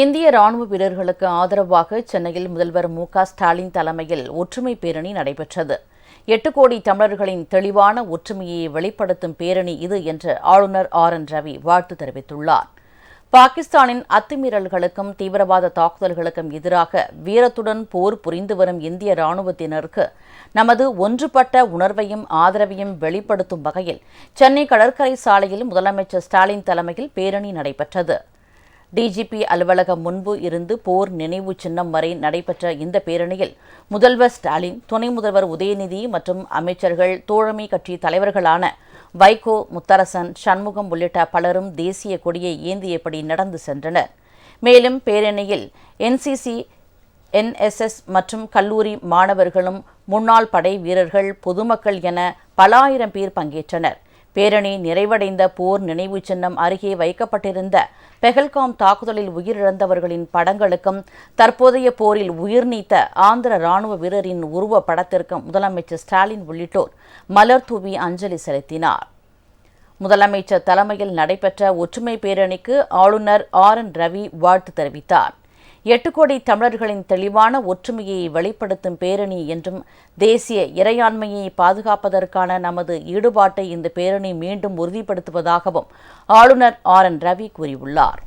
இந்திய ராணுவ வீரர்களுக்கு ஆதரவாக சென்னையில் முதல்வர் மு க ஸ்டாலின் தலைமையில் ஒற்றுமை பேரணி நடைபெற்றது. எட்டு கோடி தமிழர்களின் தெளிவான ஒற்றுமையை வெளிப்படுத்தும் பேரணி இது என்று ஆளுநர் ஆர் என் ரவி வாழ்த்து தெரிவித்துள்ளார். பாகிஸ்தானின் அத்துமீறல்களுக்கும் தீவிரவாத தாக்குதல்களுக்கும் எதிராக வீரத்துடன் போர் புரிந்து வரும் இந்திய ராணுவத்தினருக்கு நமது ஒன்றுபட்ட உணர்வையும் ஆதரவையும் வெளிப்படுத்தும் வகையில் சென்னை கடற்கரை சாலையில் முதலமைச்சர் ஸ்டாலின் தலைமையில் பேரணி நடைபெற்றது. டிஜிபி அலுவலகம் முன்பு இருந்து போர் நினைவு சின்னம் வரை நடைபெற்ற இந்த பேரணியில் முதல்வர் ஸ்டாலின் துணை முதல்வர் உதயநிதி மற்றும் அமைச்சர்கள் தோழமை கட்சி தலைவர்களான வைகோ முத்தரசன் சண்முகம் உள்ளிட்ட பலரும் தேசிய கொடியை ஏந்தியபடி நடந்து சென்றனர். மேலும் பேரணியில் என்சிசி என்எஸ்எஸ் மற்றும் கல்லூரி மாணவர்களும் முன்னாள் படை வீரர்கள் பொதுமக்கள் என பல ஆயிரம் பேர் பங்கேற்றனர். பேரணி நிறைவடைந்த போர் நினைவு சின்னம் அருகே வைக்கப்பட்டிருந்த பெஹல்காம் தாக்குதலில் உயிரிழந்தவர்களின் படங்களுக்கும் தற்போதைய போரில் உயிர் நீத்த ஆந்திர ராணுவ வீரரின் உருவ படத்திற்கும் முதலமைச்சர் ஸ்டாலின் உள்ளிட்டோர் மலர் தூவி அஞ்சலி செலுத்தினார். முதலமைச்சர் தலைமையில் நடைபெற்ற ஒற்றுமை பேரணிக்கு ஆளுநர் ஆர் என் ரவி வாழ்த்து தெரிவித்தார். எட்டு கோடி தமிழர்களின் தெளிவான ஒற்றுமையை வெளிப்படுத்தும் பேரணி என்றும் தேசிய இறையாண்மையை பாதுகாப்பதற்கான நமது ஈடுபாட்டை இந்த பேரணி மீண்டும் உறுதிப்படுத்துவதாகவும் ஆளுநர் ஆர் என் ரவி கூறியுள்ளார்.